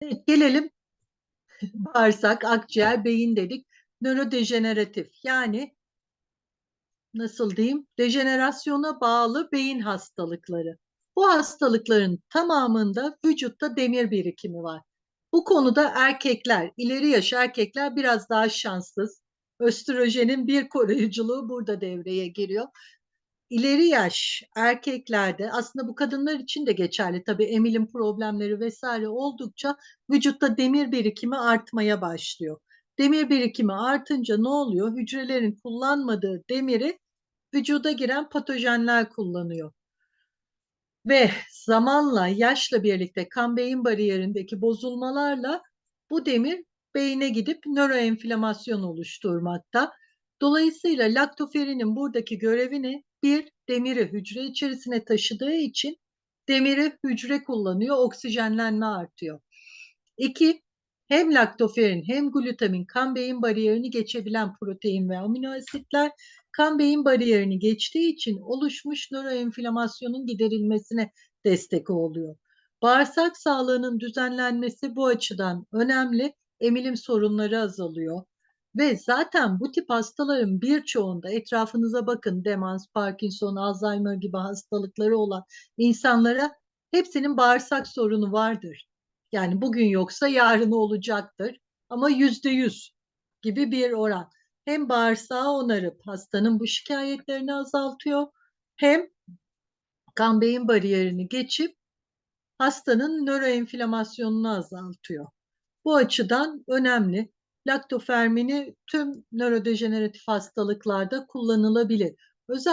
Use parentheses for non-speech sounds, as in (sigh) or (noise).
Evet, gelelim (laughs) bağırsak, akciğer, beyin dedik. Nörodejeneratif yani nasıl diyeyim? Dejenerasyona bağlı beyin hastalıkları. Bu hastalıkların tamamında vücutta demir birikimi var. Bu konuda erkekler, ileri yaş erkekler biraz daha şanssız. Östrojenin bir koruyuculuğu burada devreye giriyor. İleri yaş erkeklerde aslında bu kadınlar için de geçerli tabii emilim problemleri vesaire oldukça vücutta demir birikimi artmaya başlıyor. Demir birikimi artınca ne oluyor? Hücrelerin kullanmadığı demiri vücuda giren patojenler kullanıyor. Ve zamanla, yaşla birlikte kan beyin bariyerindeki bozulmalarla bu demir beyine gidip nöroenflamasyon oluşturmakta. Dolayısıyla laktoferinin buradaki görevi ne? Bir, demiri hücre içerisine taşıdığı için demiri hücre kullanıyor, oksijenlenme artıyor. İki, hem laktoferin hem glutamin kan beyin bariyerini geçebilen protein ve amino asitler kan beyin bariyerini geçtiği için oluşmuş nöroenflamasyonun giderilmesine destek oluyor. Bağırsak sağlığının düzenlenmesi bu açıdan önemli. Emilim sorunları azalıyor. Ve zaten bu tip hastaların birçoğunda etrafınıza bakın demans, Parkinson, Alzheimer gibi hastalıkları olan insanlara hepsinin bağırsak sorunu vardır. Yani bugün yoksa yarın olacaktır ama yüzde yüz gibi bir oran. Hem bağırsağı onarıp hastanın bu şikayetlerini azaltıyor hem kan beyin bariyerini geçip hastanın nöroenflamasyonunu azaltıyor. Bu açıdan önemli. Laktofermini tüm nörodejeneratif hastalıklarda kullanılabilir. Özel